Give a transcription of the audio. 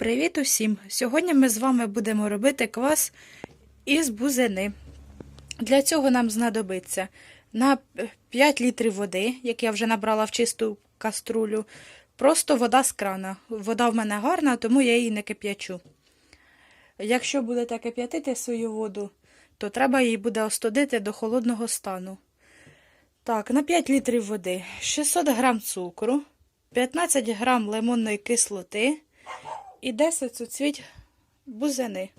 Привіт усім! Сьогодні ми з вами будемо робити квас із бузини. Для цього нам знадобиться на 5 літрів води, як я вже набрала в чисту каструлю, просто вода з крана. Вода в мене гарна, тому я її не кип'ячу. Якщо будете кип'ятити свою воду, то треба її буде остудити до холодного стану. Так, на 5 літрів води 600 грам цукру, 15 грам лимонної кислоти і 10 суцвіть бузини.